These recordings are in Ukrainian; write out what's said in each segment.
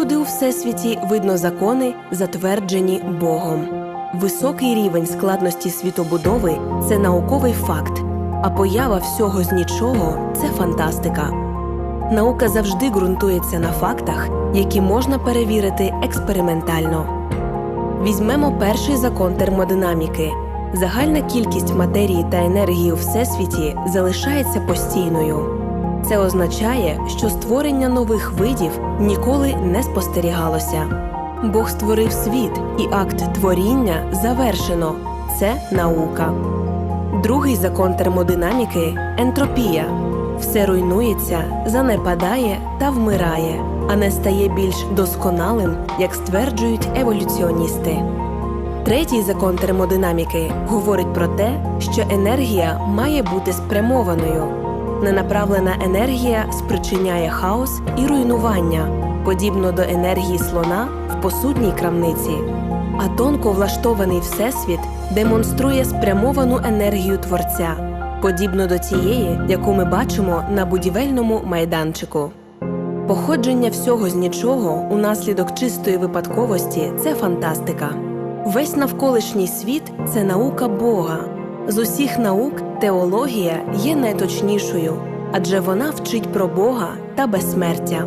Всюди у всесвіті видно закони, затверджені Богом. Високий рівень складності світобудови це науковий факт, а поява всього з нічого це фантастика. Наука завжди ґрунтується на фактах, які можна перевірити експериментально. Візьмемо перший закон термодинаміки. Загальна кількість матерії та енергії у всесвіті залишається постійною. Це означає, що створення нових видів ніколи не спостерігалося. Бог створив світ, і акт творіння завершено. Це наука. Другий закон термодинаміки ентропія. Все руйнується, занепадає та вмирає, а не стає більш досконалим, як стверджують еволюціоністи. Третій закон термодинаміки говорить про те, що енергія має бути спрямованою. Ненаправлена енергія спричиняє хаос і руйнування, подібно до енергії слона в посудній крамниці. А тонко влаштований всесвіт демонструє спрямовану енергію творця, подібно до тієї, яку ми бачимо на будівельному майданчику. Походження всього з нічого унаслідок чистої випадковості це фантастика. Весь навколишній світ це наука Бога. З усіх наук теологія є найточнішою, адже вона вчить про Бога та безсмертя.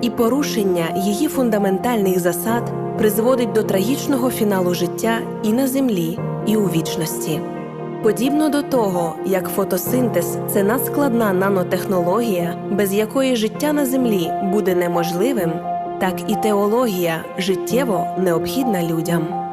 І порушення її фундаментальних засад призводить до трагічного фіналу життя і на землі, і у вічності. Подібно до того, як фотосинтез це надскладна нанотехнологія, без якої життя на землі буде неможливим, так і теологія життєво необхідна людям.